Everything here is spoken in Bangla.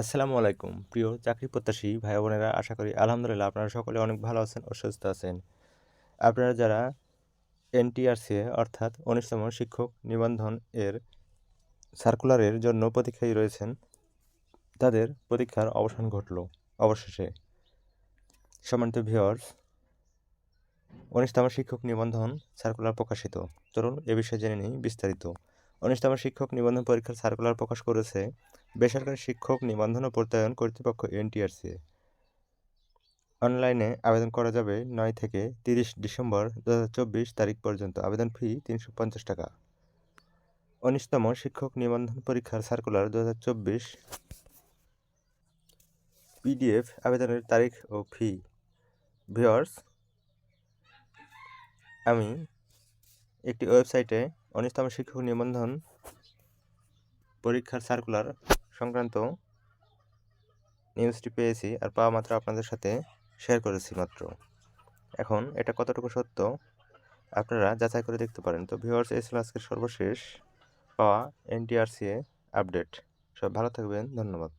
আসসালামু আলাইকুম। প্রিয় চাকরি প্রত্যাশী ভাই বোনেরা আশা করি আলহামদুলিল্লাহ আপনারা সকলে অনেক ভালো আছেন ও সুস্থ আছেন। আপনারা যারা এনটিআরসিএ অর্থাৎ উনিশতম শিক্ষক নিবন্ধন এর সার্কুলারের জন্য প্রতীক্ষায় রয়েছেন, তাদের পরীক্ষার অবসান ঘটল অবশেষে। সম্মানিত ভিওর্স উনিশতম শিক্ষক নিবন্ধন সার্কুলার প্রকাশিত। চলুন এ বিষয়ে জেনে নিই বিস্তারিত। উনিশতম শিক্ষক নিবন্ধন পরীক্ষার সার্কুলার প্রকাশ করেছে বেসরকারি শিক্ষক নিবন্ধন ও প্রত্যয়ন কর্তৃপক্ষ এনটিআরসি অনলাইনে আবেদন করা যাবে নয় থেকে তিরিশ ডিসেম্বর দু হাজার চব্বিশ তারিখ পর্যন্ত। আবেদন ফি তিনশো পঞ্চাশ টাকা। উনিশতম শিক্ষক নিবন্ধন পরীক্ষার সার্কুলার দু হাজার চব্বিশ। পিডিএফ আবেদনের তারিখ ও ফি। ভিওর্স আমি একটি ওয়েবসাইটে উনিশতম শিক্ষক নিবন্ধন পরীক্ষার সার্কুলার সংক্রান্ত নিউজটি পেয়েছি আর পাওয়া মাত্র আপনাদের সাথে শেয়ার করেছি মাত্র। এখন এটা কতটুকু সত্য আপনারা যাচাই করে দেখতে পারেন। তো ভিউয়ার্স এই ছিল আজকের সর্বশেষ পাওয়া এনটিআরসিএ আপডেট সব ভালো থাকবেন, ধন্যবাদ।